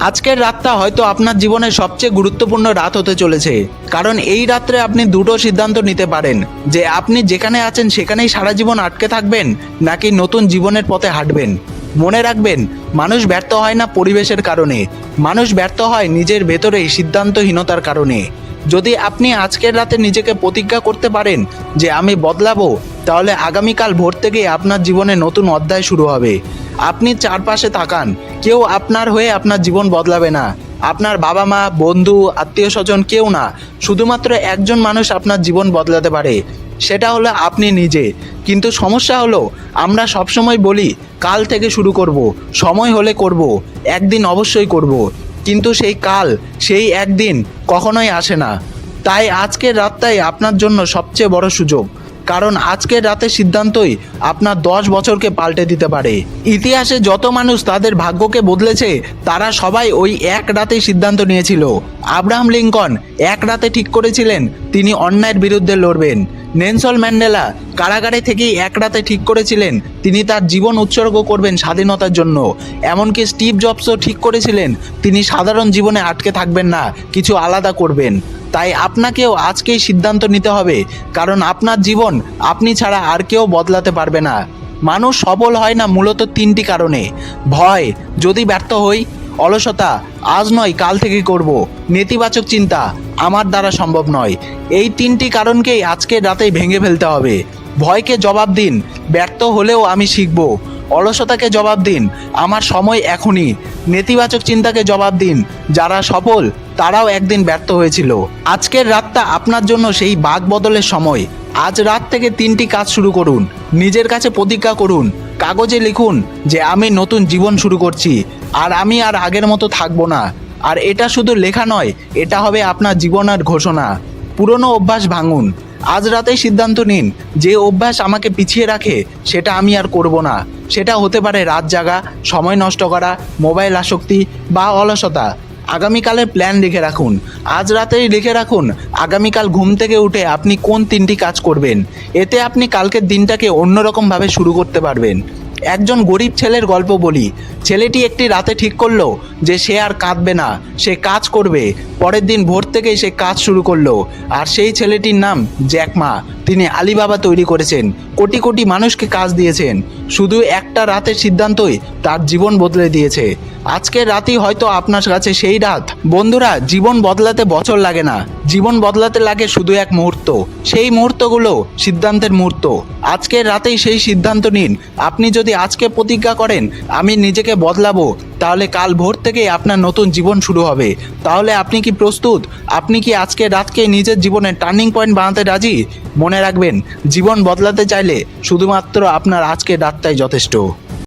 আজকের রাতটা হয়তো আপনার জীবনের সবচেয়ে গুরুত্বপূর্ণ রাত হতে চলেছে। কারণ এই রাত্রে আপনি দুটো সিদ্ধান্ত নিতে পারেন, যে আপনি যেখানে আছেন সেখানেই সারা জীবন আটকে থাকবেন, নাকি নতুন জীবনের পথে হাঁটবেন। মনে রাখবেন, মানুষ ব্যর্থ হয় না পরিবেশের কারণে। মানুষ ব্যর্থ হয় নিজের ভেতরেই সিদ্ধান্তহীনতার কারণে। যদি আপনি আজকের রাতে নিজেকে প্রতিজ্ঞা করতে পারেন, যে আমি বদলাবো, তাহলে আগামীকাল ভোর থেকেই আপনার জীবনে নতুন অধ্যায় শুরু হবে। আপনি চারপাশে তাকান। কেউ আপনার হয়ে আপনার জীবন বদলাবে না। আপনার বাবা মা, বন্ধু, আত্মীয় স্বজন কেউ না। শুধুমাত্র একজন মানুষ আপনার জীবন বদলাতে পারে। সেটা হলো আপনি নিজে। কিন্তু সমস্যা হলো, আমরা সবসময় বলি, কাল থেকে শুরু করব, সময় হলে করব, একদিন অবশ্যই করব। কিন্তু সেই কাল, সেই একদিন কখনোই আসে না। তাই আজকের রাতটাই আপনার জন্য সবচেয়ে বড় সুযোগ। কারণ আজকের রাতের সিদ্ধান্তই আপনার দশ বছরকে পাল্টে দিতে পারে। ইতিহাসে যত মানুষ তাদের ভাগ্যকে বদলেছে, তারা সবাই ওই এক রাতেই সিদ্ধান্ত নিয়েছিল। আব্রাহাম লিঙ্কন এক রাতে ঠিক করেছিলেন, তিনি অন্যায়ের বিরুদ্ধে লড়বেন। নেনসল ম্যান্ডেলা কারাগারে থেকেই এক রাতে ঠিক করেছিলেন। তিনি তার জীবন উৎসর্গ করবেন স্বাধীনতার জন্য। এমনকি স্টিভ জবসও ঠিক করেছিলেন। তিনি সাধারণ জীবনে আটকে থাকবেন না, কিছু আলাদা করবেন। তাই আপনাকেও আজকেই সিদ্ধান্ত নিতে হবে, কারণ আপনার জীবন আপনি ছাড়া আর কেউ বদলাতে পারবে না। মানুষ সফল হয় না মূলত তিনটি কারণে। ভয়, যদি ব্যর্থ হই, অলসতা, আজ নয়, কাল থেকে করব। নেতিবাচক চিন্তা, আমার দ্বারা সম্ভব নয়। এই তিনটি কারণকেই আজকে রাতেই ভেঙে ফেলতে হবে। ভয়কে জবাব দিন, ব্যর্থ হলেও আমি শিখব। অলসতাকে জবাব দিন, আমার সময় এখনই। নেতিবাচক চিন্তাকে জবাব দিন, যারা সফল, তারাও একদিন ব্যর্থ হয়েছিল। আজকের রাতটা আপনার জন্য সেই বাঘ বদলের সময়। আজ রাত থেকে তিনটি কাজ শুরু করুন, নিজের কাছে প্রতিজ্ঞা করুন, কাগজে লিখুন যে আমি নতুন জীবন শুরু করছি, আর আমি আর আগের মতো থাকব না। আর এটা শুধু লেখা নয়, এটা হবে আপনার জীবনের ঘোষণা। পুরনো অভ্যাস ভাঙুন আজ রাতেই সিদ্ধান্ত নিন যে অভ্যাস আমাকে পিছিয়ে রাখে, সেটা আমি আর করব না। সেটা হতে পারে রাত জাগা, সময় নষ্ট করা, মোবাইল আসক্তি বা অলসতা। আগামীকালের প্ল্যান লিখে রাখুন। আজ রাতেই লিখে রাখুন, আগামীকাল ঘুম থেকে উঠে আপনি কোন তিনটি কাজ করবেন। এতে আপনি কালকের দিনটাকে অন্যরকমভাবে শুরু করতে পারবেন। একজন গরিব ছেলের গল্প বলি। ছেলেটি একটি রাতে ঠিক করল যে সে আর কাঁদবে না, সে কাজ করবে। পরের দিন ভোর থেকেই সে কাজ শুরু করল। আর সেই ছেলেটির নাম জ্যাকমা। তিনি আলিবাবা তৈরি করেছেন। কোটি কোটি মানুষকে কাজ দিয়েছেন। শুধু একটা রাতের সিদ্ধান্তই তার জীবন বদলে দিয়েছে। আজকের রাতই হয়তো আপনার কাছে সেই রাত। বন্ধুরা, জীবন বদলাতে বছর লাগে না। জীবন বদলাতে লাগে শুধু এক মুহূর্ত। সেই মুহূর্তগুলো সিদ্ধান্তের মুহূর্ত। আজকের রাতেই সেই সিদ্ধান্ত নিন। আপনি যদি আজকে প্রতিজ্ঞা করেন, আমি নিজেকে বদলাবো। তাহলে কাল ভোর থেকে আপনার নতুন জীবন শুরু হবে। তাহলে আপনি কি প্রস্তুত? আপনি কি আজকে রাতকে নিজের জীবনের টার্নিং পয়েন্ট বানাতে রাজি? মনে রাখবেন, জীবন বদলাতে চাইলে শুধুমাত্র আপনার আজকে রাতটাই যথেষ্ট।